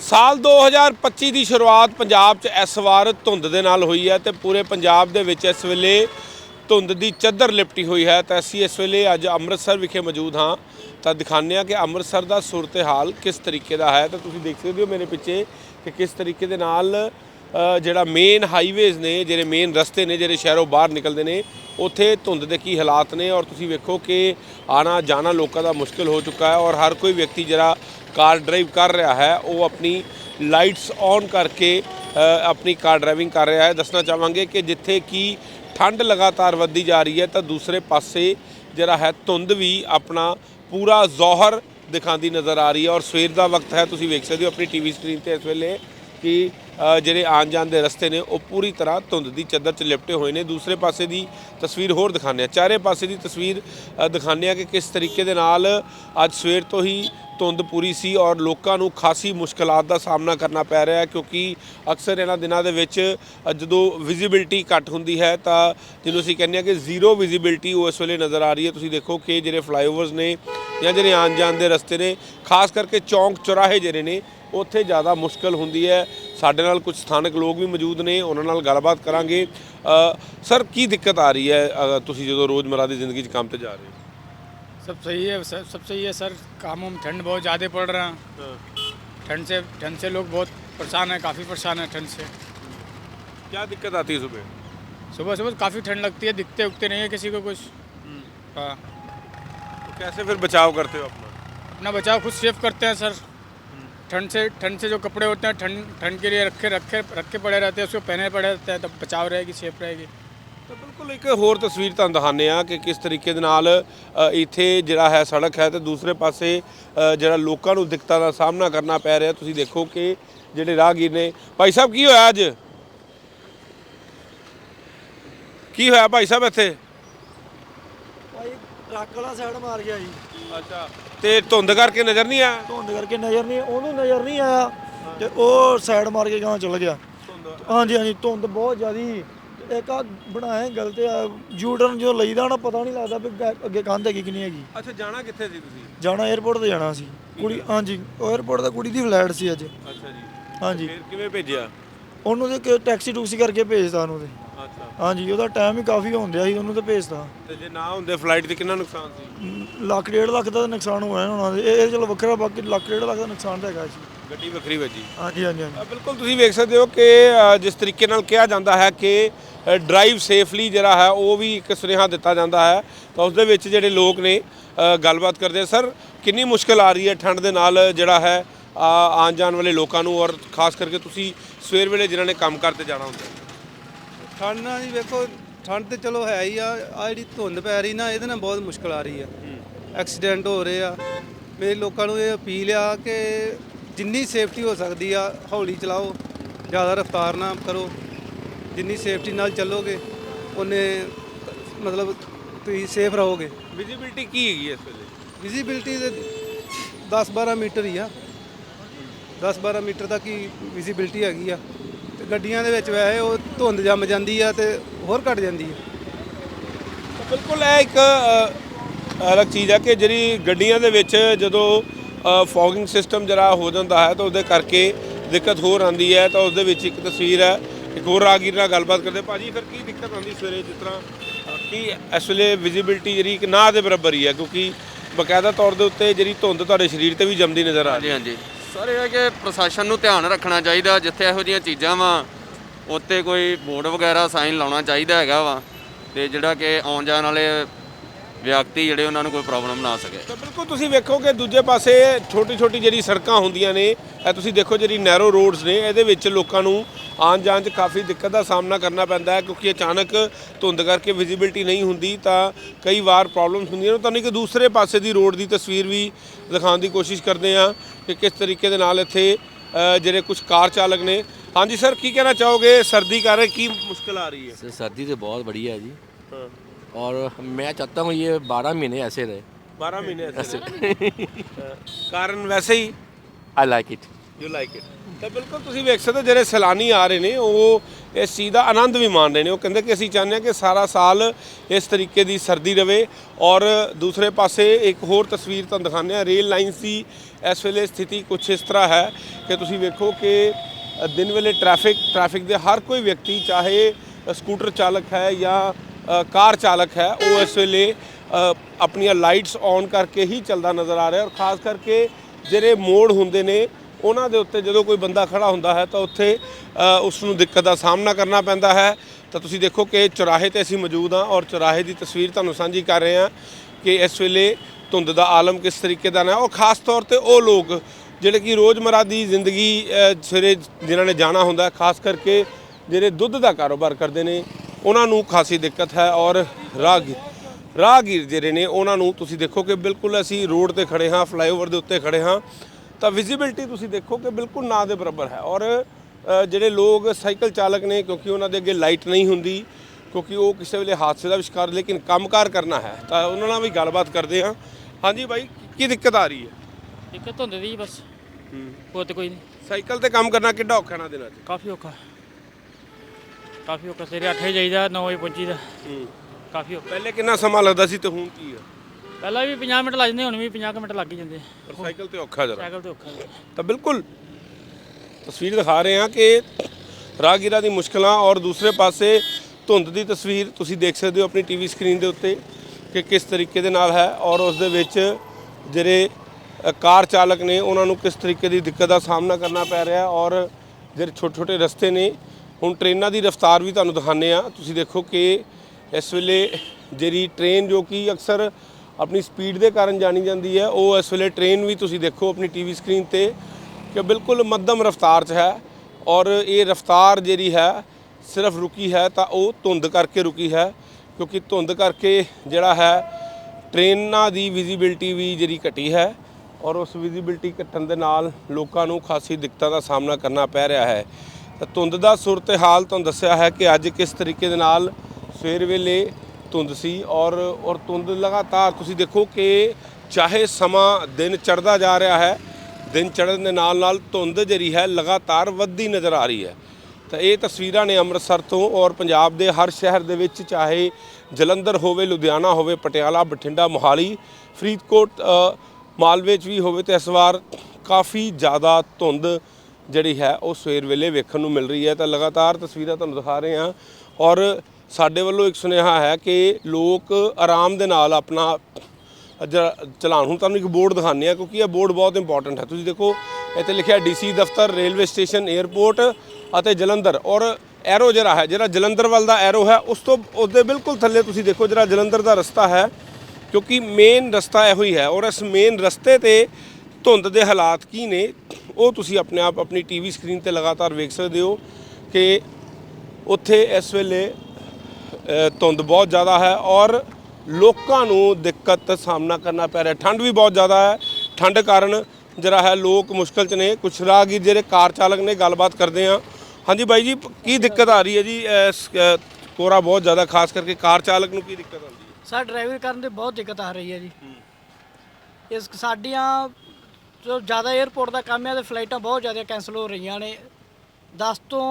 ਸਾਲ 2025 ਦੀ ਸ਼ੁਰੂਆਤ ਪੰਜਾਬ 'ਚ ਇਸ ਵਾਰ ਧੁੰਦ ਦੇ ਨਾਲ ਹੋਈ ਹੈ ਤੇ ਪੂਰੇ ਪੰਜਾਬ ਦੇ ਵਿੱਚ ਇਸ ਵੇਲੇ ਧੁੰਦ ਦੀ ਚੱਦਰ ਲਿਪਟੀ ਹੋਈ ਹੈ। ਤਾਂ ਅਸੀਂ ਇਸ ਵੇਲੇ ਅੱਜ ਅੰਮ੍ਰਿਤਸਰ ਵਿਖੇ ਮੌਜੂਦ ਹਾਂ। ਤਾਂ ਦਿਖਾਉਂਦੇ ਹਾਂ ਕਿ ਅੰਮ੍ਰਿਤਸਰ ਦਾ ਸੂਰਤ-ਹਾਲ ਕਿਸ ਤਰੀਕੇ ਦਾ ਹੈ। ਤਾਂ ਤੁਸੀਂ ਦੇਖ ਸਕਦੇ ਹੋ ਮੇਰੇ ਪਿੱਛੇ ਕਿ ਕਿਸ ਤਰੀਕੇ ਦੇ ਨਾਲ ਜਿਹੜਾ ਮੇਨ ਹਾਈਵੇਜ਼ ਨੇ, ਜਿਹੜੇ ਮੇਨ ਰਸਤੇ ਨੇ, ਜਿਹੜੇ ਸ਼ਹਿਰੋਂ ਬਾਹਰ ਨਿਕਲਦੇ ਨੇ, ਉੱਥੇ ਧੁੰਦ ਦੇ ਕੀ ਹਾਲਾਤ ਨੇ। ਔਰ ਤੁਸੀਂ ਵੇਖੋ ਕਿ ਆਣਾ ਜਾਣਾ ਲੋਕਾਂ ਦਾ ਮੁਸ਼ਕਲ ਹੋ ਚੁੱਕਾ ਹੈ। ਔਰ ਹਰ ਕੋਈ ਵਿਅਕਤੀ ਜਿਹੜਾ ਕਾਰ ਡਰਾਈਵ ਕਰ ਰਿਹਾ ਹੈ, ਉਹ ਆਪਣੀ ਲਾਈਟਸ ਔਨ ਕਰਕੇ ਆਪਣੀ ਕਾਰ ਡਰਾਈਵਿੰਗ ਕਰ ਰਿਹਾ ਹੈ। ਦੱਸਣਾ ਚਾਹਾਂਗੇ ਕਿ ਜਿੱਥੇ ਕਿ ਠੰਡ ਲਗਾਤਾਰ ਵੱਧਦੀ ਜਾ ਰਹੀ ਹੈ, ਤਾਂ ਦੂਸਰੇ ਪਾਸੇ ਜਿਹੜਾ ਹੈ, ਧੁੰਦ ਵੀ ਆਪਣਾ ਪੂਰਾ ਜ਼ੋਹਰ ਦਿਖਾਉਂਦੀ ਨਜ਼ਰ ਆ ਰਹੀ ਹੈ। ਔਰ ਸਵੇਰ ਦਾ ਵਕਤ ਹੈ, ਤੁਸੀਂ ਵੇਖ ਸਕਦੇ ਹੋ ਆਪਣੀ ਟੀਵੀ ਸਕਰੀਨ ਤੇ ਇਸ ਵੇਲੇ ਕਿ ਜਿਹੜੇ ਆਉਣ ਜਾਣ ਦੇ ਰਸਤੇ ਨੇ ਉਹ ਪੂਰੀ ਤਰ੍ਹਾਂ ਧੁੰਦ ਦੀ ਚਾਦਰ 'ਚ ਲਿਪਟੇ ਹੋਏ ਨੇ। ਦੂਸਰੇ ਪਾਸੇ ਦੀ ਤਸਵੀਰ ਹੋਰ ਦਿਖਾਉਂਦੇ ਆ ਚਾਰੇ ਪਾਸੇ ਦੀ ਤਸਵੀਰ ਅ, ਦਿਖਾਉਂਦੇ ਆ ਕਿ ਕਿਸ ਤਰੀਕੇ ਦੇ ਨਾਲ ਅੱਜ ਸਵੇਰ ਤੋਂ ਹੀ ਧੁੰਦ ਪੂਰੀ ਸੀ ਔਰ ਲੋਕਾਂ ਨੂੰ ਖਾਸੀ ਮੁਸ਼ਕਲਾਂ ਦਾ ਸਾਹਮਣਾ ਕਰਨਾ ਪੈ ਰਿਹਾ ਕਿਉਂਕਿ ਅਕਸਰ ਇਹਨਾਂ ਦਿਨਾਂ ਦੇ ਵਿੱਚ ਜਦੋਂ ਵਿਜ਼ਿਬਿਲਟੀ ਘੱਟ ਹੁੰਦੀ ਹੈ ਤਾਂ ਜਿਹਨੂੰ ਅਸੀਂ ਕਹਿੰਦੇ ਆ ਕਿ ਜ਼ੀਰੋ ਵਿਜ਼ਿਬਿਲਟੀ ਉਹ ਇਸ ਵੇਲੇ ਨਜ਼ਰ ਆ ਰਹੀ ਹੈ। ਤੁਸੀਂ ਦੇਖੋ ਕਿ ਜਿਹੜੇ ਫਲਾਈਓਵਰਸ ਨੇ ਜਾਂ ਜਿਹੜੇ ਆਉਣ ਜਾਣ ਦੇ ਰਸਤੇ ਨੇ ਖਾਸ ਕਰਕੇ ਚੌਂਕ ਚੌਰਾਹੇ ਜਿਹੜੇ ਨੇ ਉੱਥੇ ਜ਼ਿਆਦਾ ਮੁਸ਼ਕਲ ਹੁੰਦੀ ਹੈ ਸਾਡੇ ਨਾਲ ਕੁਝ ਸਥਾਨਕ ਲੋਕ ਵੀ ਮੌਜੂਦ ਨੇ ਉਹਨਾਂ ਨਾਲ ਗੱਲਬਾਤ ਕਰਾਂਗੇ ਅ, ਸਰ ਕੀ ਦਿੱਕਤ ਆ ਰਹੀ ਹੈ ਅ, ਤੁਸੀਂ ਜਦੋਂ ਰੋਜ਼ਮਰਰਾ ਦੀ ਜ਼ਿੰਦਗੀ 'ਚ ਕੰਮ ਤੇ ਜਾ ਰਹੇ ਹੋ सब सही है सब सब सही है सर कामों में ठंड बहुत ज़्यादा पड़ रहा है ठंड से ठंड से लोग बहुत परेशान है काफ़ी परेशान है ठंड से क्या दिक्कत आती है सुबह सुबह सुबह काफ़ी ठंड लगती है दिखते उगते नहीं है किसी को कुछ हाँ तो कैसे फिर बचाव करते हो अपना अपना बचाव खुद सेफ करते हैं सर ठंड से ठंड से जो कपड़े होते हैं ठंड ठंड के लिए रखे रखे रख के पड़े रहते हैं उसको पहने पड़े रहते हैं तब बचाव रहेगी सेफ रहेगी ਤਾਂ ਬਿਲਕੁਲ ਇੱਕ ਹੋਰ ਤਸਵੀਰ ਤੁਹਾਨੂੰ ਦਿਖਾਉਂਦੇ ਆ ਕਿ ਕਿਸ ਤਰੀਕੇ ਦੇ ਨਾਲ ਅ, ਇੱਥੇ ਜਿਹੜਾ ਹੈ ਸੜਕ ਹੈ ਤੇ ਦੂਸਰੇ ਪਾਸੇ ਅ, ਜਿਹੜਾ ਲੋਕਾਂ ਨੂੰ ਦਿੱਕਤਾਂ ਦਾ ਸਾਹਮਣਾ ਕਰਨਾ ਪੈ ਰਿਹਾ ਤੁਸੀਂ ਦੇਖੋ ਕਿ ਜਿਹੜੇ ਰਾਹਗੀਰ ਨੇ ਭਾਈ ਸਾਹਿਬ ਕੀ ਹੋਇਆ ਅੱਜ ਕੀ ਹੋਇਆ ਭਾਈ ਸਾਹਿਬ ਇੱਥੇ ਭਾਈ ਟਰੱਕ ਵਾਲਾ ਸਾਈਡ ਮਾਰ ਗਿਆ ਜੀ। ਅੱਛਾ ਤੇ ਧੁੰਦ ਕਰਕੇ ਨਜ਼ਰ ਨਹੀਂ ਆਇਆ? ਧੁੰਦ ਕਰਕੇ ਨਜ਼ਰ ਨਹੀਂ ਉਹਨੂੰ ਨਜ਼ਰ ਨਹੀਂ ਆਇਆ ਤੇ ਉਹ ਸਾਈਡ ਮਾਰ ਕੇ ਗਾਂ ਚਲ ਗਿਆ। ਹਾਂਜੀ ਹਾਂਜੀ ਧੁੰਦ ਬਹੁਤ ਜ਼ਿਆਦੀ। ਇੱਕ ਆ ਬਣਾਇਆ ਗਲਤ ਆ ਯੂ ਜੋ ਲਈਦਾ ਨਾ ਪਤਾ ਨਹੀਂ ਲੱਗਦਾ ਵੀ ਅੱਗੇ ਕੰਧ ਹੈਗੀ ਕਿ ਹੈਗੀ। ਅੱਛਾ ਜਾਣਾ ਕਿੱਥੇ ਸੀ ਤੁਸੀਂ? ਜਾਣਾ 에어ਪੋਰਟ ਤੇ ਜਾਣਾ ਸੀ। ਕੁੜੀ ਹਾਂਜੀ ਉਹ ਦਾ ਕੁੜੀ ਦੀ ਫਲੈਟ ਸੀ ਅੱਜ। ਅੱਛਾ ਜੀ। ਹਾਂਜੀ। ਫਿਰ ਕਿਵੇਂ ਭੇਜਿਆ? ਉਹਨੂੰ ਤੇ ਟੈਕਸੀ ਟੂਕਸੀ ਕਰਕੇ ਭੇਜਦਾ ਉਹਨੂੰ ਤੇ। ਹਾਂਜੀ ਉਹਦਾ ਟਾਈਮ ਹੀ ਕਾਫੀ ਹੁੰਦਿਆ ਸੀ ਉਹਨੂੰ ਤੇ ਭੇਜਦਾ ਤੇ ਜੇ ਨਾ ਹੁੰਦੇ ਫਲਾਈਟ ਤੇ ਕਿੰਨਾ ਨੁਕਸਾਨ ਸੀ? ਲੱਖ ਡੇਢ ਲੱਖ ਦਾ ਤਾਂ ਨੁਕਸਾਨ ਹੋਇਆ ਹੋਣਾ ਇਹ ਇਹ ਚਲੋ ਵੱਖਰਾ ਬਾਕੀ ਲੱਖ ਡੇਢ ਲੱਖ ਦਾ ਨੁਕਸਾਨ ਤਾਂ ਹੈਗਾ ਸੀ। ਗੱਡੀ ਵੱਖਰੀ ਵੱਜੀ। ਹਾਂਜੀ ਹਾਂਜੀ ਹਾਂਜੀ। ਬਿਲਕੁਲ ਤੁਸੀਂ ਵੇਖ ਸਕਦੇ ਹੋ ਕਿ ਅ, ਜਿਸ ਤਰੀਕੇ ਨਾਲ ਕਿਹਾ ਜਾਂਦਾ ਹੈ ਕਿ ਡਰਾਈਵ ਸੇਫਲੀ ਜਿਹੜਾ ਹੈ ਉਹ ਵੀ ਇੱਕ ਸੁਨੇਹਾ ਦਿੱਤਾ ਜਾਂਦਾ ਹੈ। ਤਾਂ ਉਸ ਦੇ ਵਿੱਚ ਜਿਹੜੇ ਲੋਕ ਨੇ ਅ, ਗੱਲਬਾਤ ਕਰਦੇ ਆ। ਸਰ ਕਿੰਨੀ ਮੁਸ਼ਕਲ ਆ ਰਹੀ ਹੈ ਠੰਡ ਦੇ ਨਾਲ ਜਿਹੜਾ ਹੈ ਆ, ਆਉਣ ਜਾਣ ਵਾਲੇ ਲੋਕਾਂ ਨੂੰ ਔਰ ਖਾਸ ਕਰਕੇ ਤੁਸੀਂ ਸਵੇਰ ਵੇਲੇ ਜਿਨ੍ਹਾਂ ਨੇ ਕੰਮ ਕਰਤੇ ਜਾਣਾ ਹੁੰਦਾ ਹੈ? ਠੰਡ ਨਾਲ ਜੀ ਵੇਖੋ ਠੰਡ ਤੇ ਚਲੋ ਹੈ ਹੀ ਆ ਆ ਜਿਹੜੀ ਧੁੰਦ ਪੈ ਰਹੀ ਨਾ ਇਹਦੇ ਨਾਲ ਬਹੁਤ ਮੁਸ਼ਕਲ ਆ ਰਹੀ ਆ। ਐਕਸੀਡੈਂਟ ਹੋ ਰਹੇ ਆ। ਮੇਰੇ ਲੋਕਾਂ ਨੂੰ ਇਹ ਅਪੀਲ ਆ ਕਿ ਜਿੰਨੀ ਸੇਫਟੀ ਹੋ ਸਕਦੀ ਆ ਹੌਲੀ ਚਲਾਓ ਜ਼ਿਆਦਾ ਰਫ਼ਤਾਰ ਨਾ ਕਰੋ। ਜਿੰਨੀ ਸੇਫਟੀ ਨਾਲ ਚੱਲੋਗੇ ਉਹਨੇ ਮਤਲਬ ਤੁਸੀਂ ਸੇਫ ਰਹੋਗੇ। ਵਿਜ਼ਿਬਿਲਟੀ ਕੀ ਹੈਗੀ ਇਸ ਵੇਲੇ? ਵਿਜ਼ਿਬਿਲਟੀ ਦੇ 10-12 ਮੀਟਰ ਹੀ ਆ। 10-12 ਮੀਟਰ ਤੱਕ ਹੀ ਵਿਜ਼ਿਬਿਲਟੀ ਹੈਗੀ ਆ। ਗੱਡੀਆਂ ਦੇ ਵਿੱਚ ਵੈਸੇ ਉਹ ਧੁੰਦ ਜੰਮ ਜਾਂਦੀ ਆ ਤੇ ਹੋਰ ਘਟ ਜਾਂਦੀ ਆ। ਤਾਂ ਬਿਲਕੁਲ ਇਹ ਇੱਕ ਅ, ਅਲੱਗ ਚੀਜ਼ ਹੈ ਕਿ ਜਿਹੜੀ ਗੱਡੀਆਂ ਦੇ ਵਿੱਚ ਜਦੋਂ ਫੌਗਿੰਗ ਸਿਸਟਮ ਜਿਹੜਾ ਹੋ ਜਾਂਦਾ ਹੈ ਤਾਂ ਉਹਦੇ ਕਰਕੇ ਦਿੱਕਤ ਹੋਰ ਆਉਂਦੀ ਹੈ ਤਾਂ ਉਸ ਦੇ ਵਿੱਚ ਇੱਕ ਤਸਵੀਰ ਹੈ। ਇੱਕ ਹੋਰ ਰਾਗੀਰ ਨਾਲ ਗੱਲਬਾਤ ਕਰਦੇ ਭਾਜੀ ਫਿਰ ਕੀ ਦਿੱਕਤ ਆਉਂਦੀ ਸਵੇਰੇ ਜਿਸ ਤਰ੍ਹਾਂ ਅ, ਕੀ ਇਸ ਵੇਲੇ ਵਿਜ਼ਿਬਿਲਟੀ ਜਿਹੜੀ ਕਿ ਨਾ ਦੇ ਬਰਾਬਰ ਹੀ ਹੈ ਕਿਉਂਕਿ ਬਕਾਇਦਾ ਤੌਰ ਦੇ ਉੱਤੇ ਜਿਹੜੀ ਧੁੰਦ ਤੁਹਾਡੇ ਸਰੀਰ ਤੇ ਵੀ ਜੰਮਦੀ ਨਜ਼ਰ ਆ ਰਹੀ ਹਾਂਜੀ ਹਾਂਜੀ। ਸਰ, ਇਹ ਹੈ ਕਿ ਪ੍ਰਸ਼ਾਸਨ ਨੂੰ ਧਿਆਨ ਰੱਖਣਾ ਚਾਹੀਦਾ, ਜਿੱਥੇ ਇਹੋ ਜਿਹੀਆਂ ਚੀਜ਼ਾਂ ਵਾ, ਉੱਤੇ ਕੋਈ ਬੋਰਡ ਵਗੈਰਾ ਸਾਈਨ ਲਾਉਣਾ ਚਾਹੀਦਾ ਹੈਗਾ ਵਾ, ਤੇ ਜਿਹੜਾ ਕਿ ਆਉਣ ਜਾਣ ਵਾਲੇ ਵਿਅਕਤੀ ਜਿਹੜੇ ਉਹਨਾਂ ਨੂੰ ਕੋਈ ਪ੍ਰੋਬਲਮ ਨਾ ਆ ਸਕੇ। ਤਾਂ ਬਿਲਕੁਲ ਤੁਸੀਂ ਵੇਖੋ ਕਿ ਦੂਜੇ ਪਾਸੇ ਛੋਟੀ ਛੋਟੀ ਜਿਹੜੀ ਸੜਕਾਂ ਹੁੰਦੀਆਂ ਨੇ, ਇਹ ਤੁਸੀਂ ਦੇਖੋ ਜਿਹੜੀ ਨੈਰੋ ਰੋਡਸ ਨੇ, ਇਹਦੇ ਵਿੱਚ ਲੋਕਾਂ ਨੂੰ ਆਉਣ ਜਾਣ 'ਚ ਕਾਫੀ ਦਿੱਕਤ ਦਾ ਸਾਹਮਣਾ ਕਰਨਾ ਪੈਂਦਾ ਹੈ ਕਿਉਂਕਿ ਅਚਾਨਕ ਧੁੰਦ ਕਰਕੇ ਵਿਜ਼ਿਬਿਲਟੀ ਨਹੀਂ ਹੁੰਦੀ ਤਾਂ ਕਈ ਵਾਰ ਪ੍ਰੋਬਲਮਸ ਹੁੰਦੀਆਂ ਨੇ ਤੁਹਾਨੂੰ ਇੱਕ ਦੂਸਰੇ ਪਾਸੇ ਦੀ ਰੋਡ ਦੀ ਤਸਵੀਰ ਵੀ ਦਿਖਾਉਣ ਦੀ ਕੋਸ਼ਿਸ਼ ਕਰਦੇ ਆ ਕਿ ਕਿਸ ਤਰੀਕੇ ਦੇ ਨਾਲ ਇੱਥੇ ਅ, ਜਿਹੜੇ ਕੁਝ ਕਾਰ ਚਾਲਕ ਨੇ ਹਾਂਜੀ ਸਰ ਕੀ ਕਹਿਣਾ ਚਾਹੋਗੇ ਸਰਦੀ ਕਾਰਨ ਕੀ ਮੁਸ਼ਕਲ ਆ ਰਹੀ ਹੈ सर सर्दी तो बहुत बढ़िया है जी ਹਾਂ और मैं चाहता हूँ ये बारह महीने ऐसे रहे 12 ਮਹੀਨੇ ਐਸੇ ਅ, ਕਾਰਨ ਵੈਸੇ ਹੀ I like it you like it ਤਾਂ ਬਿਲਕੁਲ ਤੁਸੀਂ ਵੇਖ ਸਕਦੇ ਹੋ ਜਿਹੜੇ ਸੈਲਾਨੀ ਆ ਰਹੇ ਨੇ, ਉਹ ਇਸ ਚੀਜ਼ ਦਾ ਆਨੰਦ ਵੀ ਮਾਣ ਰਹੇ ਨੇ। ਉਹ ਕਹਿੰਦੇ ਕਿ ਅਸੀਂ ਚਾਹੁੰਦੇ ਹਾਂ ਕਿ ਸਾਰਾ ਸਾਲ ਇਸ ਤਰੀਕੇ ਦੀ ਸਰਦੀ ਰਵੇ ਔਰ ਦੂਸਰੇ ਪਾਸੇ ਇੱਕ ਹੋਰ ਤਸਵੀਰ ਤੁਹਾਨੂੰ ਦਿਖਾਉਂਦੇ ਹਾਂ। ਰੇਲ ਲਾਈਨਸ ਦੀ ਇਸ ਵੇਲੇ ਸਥਿਤੀ ਕੁਝ ਇਸ ਤਰ੍ਹਾਂ ਹੈ ਕਿ ਤੁਸੀਂ ਵੇਖੋ ਕਿ ਦਿਨ ਵੇਲੇ ਟ੍ਰੈਫਿਕ ਟ੍ਰੈਫਿਕ ਦੇ ਹਰ ਕੋਈ ਵਿਅਕਤੀ, ਚਾਹੇ ਸਕੂਟਰ ਚਾਲਕ ਹੈ ਜਾਂ ਕਾਰ ਚਾਲਕ ਹੈ, ਉਹ ਇਸ ਵੇਲੇ ਆਪਣੀਆਂ ਲਾਈਟਸ ਔਨ ਕਰਕੇ ਹੀ ਚੱਲਦਾ ਨਜ਼ਰ ਆ ਰਿਹਾ ਔਰ ਖਾਸ ਕਰਕੇ ਜਿਹੜੇ ਮੋੜ ਹੁੰਦੇ ਨੇ ਉਹਨਾਂ ਦੇ ਉੱਤੇ ਜਦੋਂ ਕੋਈ ਬੰਦਾ ਖੜਾ ਹੁੰਦਾ ਹੈ ਤਾਂ ਉੱਥੇ ਅ, ਉਸ ਨੂੰ ਦਿੱਕਤ ਦਾ ਸਾਹਮਣਾ ਕਰਨਾ ਪੈਂਦਾ ਹੈ। ਤਾਂ ਤੁਸੀਂ ਦੇਖੋ ਕਿ ਚੁਰਾਹੇ ਤੇ ਅਸੀਂ ਮੌਜੂਦ ਹਾਂ ਔਰ ਚੁਰਾਹੇ ਦੀ ਤਸਵੀਰ ਤੁਹਾਨੂੰ ਸਾਂਝੀ ਕਰ ਰਹੇ ਹਾਂ ਕਿ ਇਸ ਵੇਲੇ ਧੁੰਦ ਦਾ ਆਲਮ ਕਿਸ ਤਰੀਕੇ ਦਾ ਨਾ ਔਰ ਖਾਸ ਤੌਰ ਤੇ ਉਹ ਲੋਕ ਜਿਹੜੇ ਕਿ ਰੋਜ਼ਮਰਾ ਦੀ ਜ਼ਿੰਦਗੀ ਸਵੇਰੇ ਜਿਨ੍ਹਾਂ ਨੇ ਜਾਣਾ ਹੁੰਦਾ ਖਾਸ ਕਰਕੇ ਜਿਹੜੇ ਦੁੱਧ ਦਾ ਕਾਰੋਬਾਰ ਕਰਦੇ ਨੇ ਉਹਨਾਂ ਨੂੰ ਖਾਸੀ ਦਿੱਕਤ ਹੈ ਔਰ ਰਾਹਗੀਰ ਰਾਹਗੀਰ ਜਿਹੜੇ ਨੇ ਉਹਨਾਂ ਨੂੰ ਤੁਸੀਂ ਦੇਖੋ ਕਿ ਬਿਲਕੁਲ ਅਸੀਂ ਰੋਡ ਤੇ ਖੜੇ ਹਾਂ ਫਲਾਈਓਵਰ ਦੇ ਉੱਤੇ ਖੜੇ ਹਾਂ। ਤਾਂ ਵਿਜ਼ਿਬਿਲਟੀ ਤੁਸੀਂ ਦੇਖੋ ਕਿ ਬਿਲਕੁਲ ਨਾ ਦੇ ਬਰਾਬਰ ਹੈ। ਔਰ ਜਿਹੜੇ ਲੋਕ ਸਾਈਕਲ ਚਾਲਕ ਨੇ ਕਿਉਂਕਿ ਉਹਨਾਂ ਦੇ ਅੱਗੇ ਲਾਈਟ ਨਹੀਂ ਹੁੰਦੀ ਕਿਉਂਕਿ ਉਹ ਕਿਸੇ ਵੇਲੇ ਹਾਦਸੇ ਦਾ ਵਿਸ਼ਕਾਰ ਲੇਕਿਨ ਕੰਮਕਾਰ ਕਰਨਾ ਹੈ ਤਾਂ ਉਹਨਾਂ ਨਾਲ ਵੀ ਗੱਲਬਾਤ ਕਰਦੇ ਹਾਂ। ਹਾਂਜੀ ਬਾਈ ਕੀ ਦਿੱਕਤ ਆ ਰਹੀ ਹੈ? ਦਿੱਕਤ ਹੁੰਦੀ ਦੀ ਬਸ। ਹੋਰ ਤੇ ਕੋਈ ਨਹੀਂ। ਸਾਈਕਲ ਤੇ ਕੰਮ ਕਰਨਾ ਕਿੱਡਾ ਔਖਾ ਨਾ ਦਿਨਾਂ 'ਚ? ਕਾਫੀ ਔਖਾ। ਕਾਫੀ ਔਖਾ ਸਵੇਰੇ 8 ਵਜੇ ਜਾਈਦਾ 9 ਵਜੇ ਪਹੁੰਚੀਦਾ। ਕਾਫੀ ਔਖਾ। ਪਹਿਲੇ ਕਿੰਨਾ ਸਮਾਂ ਲੱਗਦਾ ਸੀ ਤੇ ਹੁਣ ਕੀ ਹੈ ਪਹਿਲਾਂ ਵੀ 50 ਮਿੰਟ ਲੱਗ ਜਾਂਦੇ ਹੁਣ ਵੀ 50 ਕੁ ਮਿੰਟ ਲੱਗ ਹੀ ਜਾਂਦੇ ਪਰ ਸਾਈਕਲ ਤੇ ਔਖਾ ਜਰਾ। ਸਾਈਕਲ ਤੇ ਔਖਾ ਜੀ। ਤਾਂ ਬਿਲਕੁਲ ਤਸਵੀਰ ਦਿਖਾ ਰਹੇ ਹਾਂ ਕਿ ਰਾਹਗੀਰਾਂ ਦੀ ਮੁਸ਼ਕਲਾਂ ਔਰ ਦੂਸਰੇ ਪਾਸੇ ਧੁੰਦ ਦੀ ਤਸਵੀਰ ਤੁਸੀਂ ਦੇਖ ਸਕਦੇ ਹੋ ਆਪਣੀ ਟੀਵੀ ਸਕਰੀਨ ਦੇ ਉੱਤੇ ਕਿ ਕਿਸ ਤਰੀਕੇ ਦੇ ਨਾਲ ਹੈ ਔਰ ਉਸ ਦੇ ਵਿੱਚ ਜਿਹੜੇ ਅ, ਕਾਰ ਚਾਲਕ ਨੇ ਉਹਨਾਂ ਨੂੰ ਕਿਸ ਤਰੀਕੇ ਦੀ ਦਿੱਕਤ ਦਾ ਸਾਹਮਣਾ ਕਰਨਾ ਪੈ ਰਿਹਾ ਔਰ ਜਿਹੜੇ ਛੋਟੇ ਛੋਟੇ ਰਸਤੇ ਨੇ ਹੁਣ ਟ੍ਰੇਨਾਂ ਦੀ ਰਫ਼ਤਾਰ ਵੀ ਤੁਹਾਨੂੰ ਦਿਖਾਉਂਦੇ ਆ ਤੁਸੀਂ ਦੇਖੋ ਕਿ ਇਸ ਵੇਲੇ ਜਿਹੜੀ ਟ੍ਰੇਨ ਜੋ ਕਿ ਅਕਸਰ ਆਪਣੀ ਸਪੀਡ ਦੇ ਕਾਰਨ ਜਾਣੀ ਜਾਂਦੀ ਹੈ। ਉਹ ਇਸ ਵੇਲੇ ਟ੍ਰੇਨ ਵੀ ਤੁਸੀਂ ਦੇਖੋ ਆਪਣੀ ਟੀਵੀ ਸਕਰੀਨ ਤੇ ਕਿ ਬਿਲਕੁਲ ਮੱਧਮ ਰਫ਼ਤਾਰ 'ਚ ਹੈ ਔਰ ਇਹ ਰਫ਼ਤਾਰ ਜਿਹੜੀ ਹੈ ਸਿਰਫ ਰੁਕੀ ਹੈ ਤਾਂ ਉਹ ਧੁੰਦ ਕਰਕੇ ਰੁਕੀ ਹੈ ਕਿਉਂਕਿ ਧੁੰਦ ਕਰਕੇ ਜਿਹੜਾ ਹੈ ਟ੍ਰੇਨਾਂ ਦੀ ਵਿਜ਼ਿਬਿਲਟੀ ਵੀ ਜਿਹੜੀ ਘਟੀ ਹੈ ਔਰ ਉਸ ਵਿਜ਼ਿਬਿਲਟੀ ਘਟਣ ਦੇ ਨਾਲ ਲੋਕਾਂ ਨੂੰ ਖਾਸੀ ਦਿੱਕਤਾਂ ਦਾ ਸਾਹਮਣਾ ਕਰਨਾ ਪੈ ਰਿਹਾ ਹੈ। ਤਾਂ ਧੁੰਦ ਦਾ ਸੂਰਤ-ਹਾਲ ਤੁਹਾਨੂੰ ਦੱਸਿਆ ਹੈ ਕਿ ਅੱਜ ਕਿਸ ਤਰੀਕੇ ਦੇ ਨਾਲ ਸਵੇਰ ਵੇਲੇ ਧੁੰਦ ਸੀ ਔਰ ਔਰ ਧੁੰਦ ਲਗਾਤਾਰ ਤੁਸੀਂ ਦੇਖੋ ਕਿ ਚਾਹੇ ਸਮਾਂ ਦਿਨ ਚੜ੍ਹਦਾ ਜਾ ਰਿਹਾ ਹੈ, ਦਿਨ ਚੜ੍ਹਨ ਦੇ ਨਾਲ ਨਾਲ ਧੁੰਦ ਜਿਹੜੀ ਹੈ ਲਗਾਤਾਰ ਵੱਧਦੀ ਨਜ਼ਰ ਆ ਰਹੀ ਹੈ। ਤਾਂ ਇਹ ਤਸਵੀਰਾਂ ਨੇ ਅੰਮ੍ਰਿਤਸਰ ਤੋਂ ਔਰ ਪੰਜਾਬ ਦੇ ਹਰ ਸ਼ਹਿਰ ਦੇ ਵਿੱਚ, ਚਾਹੇ ਜਲੰਧਰ ਹੋਵੇ, ਲੁਧਿਆਣਾ ਹੋਵੇ, ਪਟਿਆਲਾ, ਬਠਿੰਡਾ, ਮੋਹਾਲੀ, ਫਰੀਦਕੋਟ ਮਾਲਵੇ 'ਚ ਵੀ ਹੋਵੇ, ਤੇ ਇਸ ਵਾਰ ਕਾਫੀ ਜ਼ਿਆਦਾ ਧੁੰਦ ਜਿਹੜੀ ਹੈ ਉਹ ਸਵੇਰ ਵੇਲੇ ਵੇਖਣ ਨੂੰ ਮਿਲ ਰਹੀ ਹੈ। ਤਾਂ ਲਗਾਤਾਰ ਤਸਵੀਰਾਂ ਤੁਹਾਨੂੰ ਦਿਖਾ ਰਹੇ ਹਾਂ ਔਰ ਸਾਡੇ ਵੱਲੋਂ ਇੱਕ ਸੁਨੇਹਾ ਹੈ ਕਿ ਲੋਕ ਆਰਾਮ ਦੇ ਨਾਲ ਆਪਣਾ ਜ- ਚਲਾਨ, ਹੁਣ ਤੁਹਾਨੂੰ ਇੱਕ ਬੋਰਡ ਦਿਖਾਉਂਦੇ ਆ ਕਿਉਂਕਿ ਇਹ ਬੋਰਡ ਬਹੁਤ ਇੰਪੋਰਟੈਂਟ ਹੈ। ਤੁਸੀਂ ਦੇਖੋ, ਇੱਥੇ ਲਿਖਿਆ ਡੀਸੀ ਦਫ਼ਤਰ, ਰੇਲਵੇ ਸਟੇਸ਼ਨ 에ਅਰਪੋਰਟ ਅਤੇ ਜਲੰਧਰ ਔਰ ਐਰੋ ਜਿਹੜਾ ਹੈ, ਜਿਹੜਾ ਜਲੰਧਰ ਵੱਲ ਦਾ ਐਰੋ ਹੈ, ਉਸ ਤੋਂ ਉਹਦੇ ਬਿਲਕੁਲ ਥੱਲੇ ਤੁਸੀਂ ਦੇਖੋ ਜਿਹੜਾ ਜਲੰਧਰ ਦਾ ਰਸਤਾ ਹੈ ਕਿਉਂਕਿ ਮੇਨ ਰਸਤਾ ਇਹੋ ਹੀ ਹੈ ਔਰ ਇਸ ਮੇਨ ਰਸਤੇ ਤੇ ਧੁੰਦ ਦੇ ਹਾਲਾਤ ਕੀ ਨੇ, ਉਹ ਤੁਸੀਂ ਆਪਣੇ ਆਪ ਆਪਣੀ ਟੀਵੀ ਸਕਰੀਨ ਤੇ ਲਗਾਤਾਰ ਵੇਖ ਸਕਦੇ ਹੋ ਕਿ ਉੱਥੇ ਇਸ ਵੇਲੇ ਧੁੰਦ ਬਹੁਤ ਜ਼ਿਆਦਾ ਹੈ ਔਰ ਲੋਕਾਂ ਨੂੰ ਦਿੱਕਤ ਦਾ ਸਾਹਮਣਾ ਕਰਨਾ ਪੈ ਰਿਹਾ। ਠੰਡ ਵੀ ਬਹੁਤ ਜ਼ਿਆਦਾ ਹੈ। ਠੰਡ ਕਾਰਨ ਜਿਹੜਾ ਹੈ ਲੋਕ ਮੁਸ਼ਕਲ 'ਚ ਨੇ। ਕੁਛ ਰਾਹਗੀਰ ਜਿਹੜੇ ਕਾਰ ਚਾਲਕ ਨੇ ਗੱਲਬਾਤ ਕਰਦੇ ਆ ਹਾਂਜੀ ਬਾਈ ਜੀ ਕੀ ਦਿੱਕਤ ਆ ਰਹੀ ਹੈ ਜੀ? ਕੋਰਾ ਬਹੁਤ ਜ਼ਿਆਦਾ ਖਾਸ ਕਰਕੇ ਕਾਰ ਚਾਲਕ ਨੂੰ ਕੀ ਦਿੱਕਤ ਆਉਂਦੀ ਹੈ? ਸਰ ਡਰਾਈਵਰ ਕਰਨ ਦੇ ਬਹੁਤ ਦਿੱਕਤ ਆ ਰਹੀ ਹੈ ਜੀ। ਇਸ ਸਾਡੀਆਂ ਜੋ ਜ਼ਿਆਦਾ 에어ਪੋਰਟ ਦਾ ਕੰਮ ਹੈ ਤੇ ਫਲਾਈਟਾਂ ਬਹੁਤ ਜ਼ਿਆਦਾ ਕੈਂਸਲ ਹੋ ਰਹੀਆਂ ਨੇ। 10 ਤੋਂ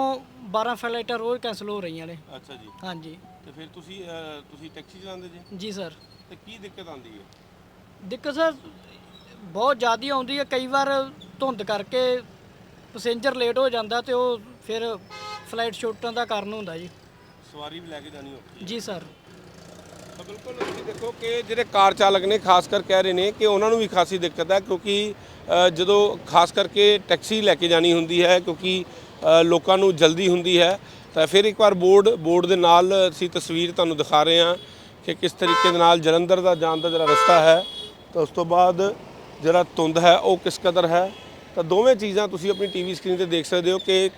12 ਫਲਾਈਟਾਂ ਰੋਜ਼ ਕੈਂਸਲ ਹੋ ਰਹੀਆਂ ਨੇ। ਅੱਛਾ ਜੀ। ਹਾਂਜੀ। ਤੇ ਫਿਰ ਤੁਸੀਂ ਤੁਸੀਂ ਟੈਕਸੀ ਚਲਾਉਂਦੇ ਜੀ? ਜੀ ਸਰ ਤੇ ਕੀ ਦਿੱਕਤ ਆਉਂਦੀ ਹੈ? ਦਿੱਕਤ ਸਰ ਬਹੁਤ ਜ਼ਿਆਦਾ ਆਉਂਦੀ ਹੈ। ਕਈ ਵਾਰ ਧੁੰਦ ਕਰਕੇ ਪੈਸੇਂਜਰ ਲੇਟ ਹੋ ਜਾਂਦਾ ਤੇ ਉਹ ਫਿਰ ਫਲਾਈਟ ਛੁੱਟਣ ਦਾ ਕਾਰਨ ਹੁੰਦਾ ਜੀ। ਸਵਾਰੀ ਵੀ ਲੈ ਕੇ ਜਾਣੀ ਔਖੀ ਜੀ ਸਰ ਤਾਂ ਬਿਲਕੁਲ ਤੁਸੀਂ ਦੇਖੋ ਕਿ ਜਿਹੜੇ ਕਾਰ ਚਾਲਕ ਨੇ ਖਾਸ ਕਰ ਕਹਿ ਰਹੇ ਨੇ ਕਿ ਉਹਨਾਂ ਨੂੰ ਵੀ ਖਾਸੀ ਦਿੱਕਤ ਹੈ ਕਿਉਂਕਿ ਅ, ਜਦੋਂ ਖਾਸ ਕਰਕੇ ਟੈਕਸੀ ਲੈ ਕੇ ਜਾਣੀ ਹੁੰਦੀ ਹੈ ਕਿਉਂਕਿ ਲੋਕਾਂ ਨੂੰ ਜਲਦੀ ਹੁੰਦੀ ਹੈ। ਤਾਂ ਫਿਰ ਇੱਕ ਵਾਰ ਬੋਰਡ ਬੋਰਡ ਦੇ ਨਾਲ ਅਸੀਂ ਤਸਵੀਰ ਤੁਹਾਨੂੰ ਦਿਖਾ ਰਹੇ ਹਾਂ ਕਿ ਕਿਸ ਤਰੀਕੇ ਦੇ ਨਾਲ ਜਲੰਧਰ ਦਾ ਜਾਣ ਦਾ ਜਿਹੜਾ ਰਸਤਾ ਹੈ, ਤਾਂ ਉਸ ਤੋਂ ਬਾਅਦ ਜਿਹੜਾ ਧੁੰਦ ਹੈ, ਉਹ ਕਿਸ ਕਦਰ ਹੈ। ਤਾਂ ਦੋਵੇਂ ਚੀਜ਼ਾਂ ਤੁਸੀਂ ਆਪਣੀ ਟੀਵੀ ਸਕਰੀਨ ਤੇ ਦੇਖ ਸਕਦੇ ਹੋ ਕਿ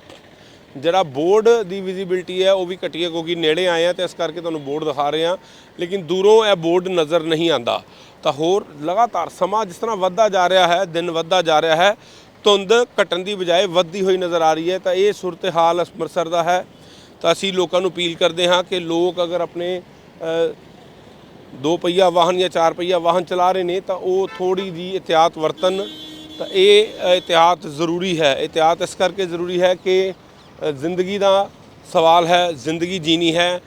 ਜਿਹੜਾ ਬੋਰਡ ਦੀ ਵਿਜ਼ਿਬਿਲਟੀ ਹੈ, ਉਹ ਵੀ ਘਟੀ ਹੈ ਕਿਉਂਕਿ ਨੇੜੇ ਆਏ ਆ ਤੇ ਇਸ ਕਰਕੇ ਤੁਹਾਨੂੰ ਬੋਰਡ ਦਿਖਾ ਰਹੇ ਆ ਲੇਕਿਨ ਦੂਰੋਂ ਇਹ ਬੋਰਡ ਨਜ਼ਰ ਨਹੀਂ ਆਂਦਾ ਤਾਂ ਹੋਰ ਲਗਾਤਾਰ ਸਮਾਂ ਜਿਸ ਤਰ੍ਹਾਂ ਵੱਧਦਾ ਜਾ ਰਿਹਾ ਹੈ, ਦਿਨ ਵੱਧਦਾ ਜਾ ਰਿਹਾ ਹੈ ਧੁੰਦ ਘਟਣ ਦੀ ਬਜਾਏ ਵੱਧਦੀ ਹੋਈ ਨਜ਼ਰ ਆ ਰਹੀ ਹੈ ਤਾਂ ਇਹ ਸੂਰਤ-ਹਾਲ ਅੰਮ੍ਰਿਤਸਰ ਦਾ ਹੈ। ਤਾਂ ਅਸੀਂ ਲੋਕਾਂ ਨੂੰ ਅਪੀਲ ਕਰਦੇ ਹਾਂ ਕਿ ਲੋਕ ਅਗਰ ਆਪਣੇ ਦੋ ਪਹੀਆ ਵਾਹਨ ਜਾਂ ਚਾਰ ਪਹੀਆ ਵਾਹਨ ਚਲਾ ਰਹੇ ਨੇ ਤਾਂ ਉਹ ਥੋੜੀ ਜੀ ਇhtiyਾਤ ਵਰਤਨ ਤਾਂ ਇਹ ਅ, ਜ਼ਰੂਰੀ ਹੈ। ਇhtiyਾਤ ਇਸ ਕਰਕੇ ਜ਼ਰੂਰੀ ਹੈ ਕਿ ਜ਼ਿੰਦਗੀ ਦਾ ਸਵਾਲ ਹੈ ਜ਼ਿੰਦਗੀ ਜੀਣੀ ਹੈ।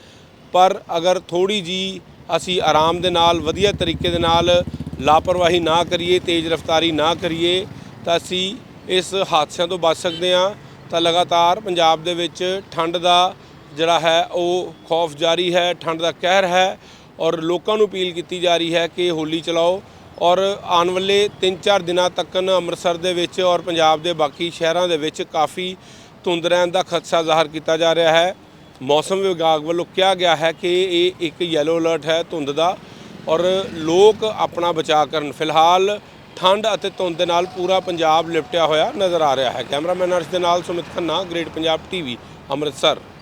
ਪਰ ਅਗਰ ਥੋੜੀ ਜੀ ਅਸੀਂ ਆਰਾਮ ਦੇ ਨਾਲ ਵਧੀਆ ਤਰੀਕੇ ਦੇ ਨਾਲ ਲਾਪਰਵਾਹੀ ਨਾ ਕਰੀਏ ਤੇਜ਼ ਰਫ਼ਤਾਰੀ ਨਾ ਕਰੀਏ ਤਾਂ ਅਸੀਂ ਇਸ ਹਾਦਸਿਆਂ ਤੋਂ ਬਚ ਸਕਦੇ ਹਾਂ ਤਾਂ ਲਗਾਤਾਰ ਪੰਜਾਬ ਦੇ ਵਿੱਚ ਠੰਡ ਦਾ ਜਿਹੜਾ ਹੈ ਉਹ ਖੌਫ ਜਾਰੀ ਹੈ, ਠੰਡ ਦਾ ਕਹਿਰ ਹੈ ਔਰ ਲੋਕਾਂ ਨੂੰ ਅਪੀਲ ਕੀਤੀ ਜਾ ਰਹੀ ਹੈ ਕਿ ਹੋਲੀ ਚਲਾਓ ਔਰ ਆਉਣ ਵਾਲੇ 3-4 ਦਿਨਾਂ ਤੱਕ ਅੰਮ੍ਰਿਤਸਰ ਦੇ ਵਿੱਚ ਔਰ ਪੰਜਾਬ ਦੇ ਬਾਕੀ ਸ਼ਹਿਰਾਂ ਦੇ ਵਿੱਚ ਕਾਫੀ ਧੁੰਦ ਰਹਿਣ ਦਾ ਖਦਸ਼ਾ ਜ਼ਾਹਰ ਕੀਤਾ ਜਾ ਰਿਹਾ ਹੈ। ਮੌਸਮ ਵਿਭਾਗ ਵੱਲੋਂ ਕਿਹਾ ਗਿਆ ਹੈ ਕਿ ਇਹ ਇੱਕ ਯੈਲੋ ਅਲਰਟ ਹੈ ਧੁੰਦ ਦਾ ਔਰ ਲੋਕ ਆਪਣਾ ਬਚਾਅ ਕਰਨ। ਫਿਲਹਾਲ ਠੰਡ ਅਤੇ ਧੁੰਦ ਦੇ ਨਾਲ ਪੂਰਾ ਪੰਜਾਬ ਲਿਪਟਿਆ ਹੋਇਆ ਨਜ਼ਰ ਆ ਰਿਹਾ ਹੈ। ਕੈਮਰਾਮੈਨ ਅਰਸ਼ ਦੇ ਨਾਲ ਸੁਮਿਤ ਖੰਨਾ, ਗ੍ਰੇਟ ਪੰਜਾਬ ਟੀਵੀ, ਅੰਮ੍ਰਿਤਸਰ।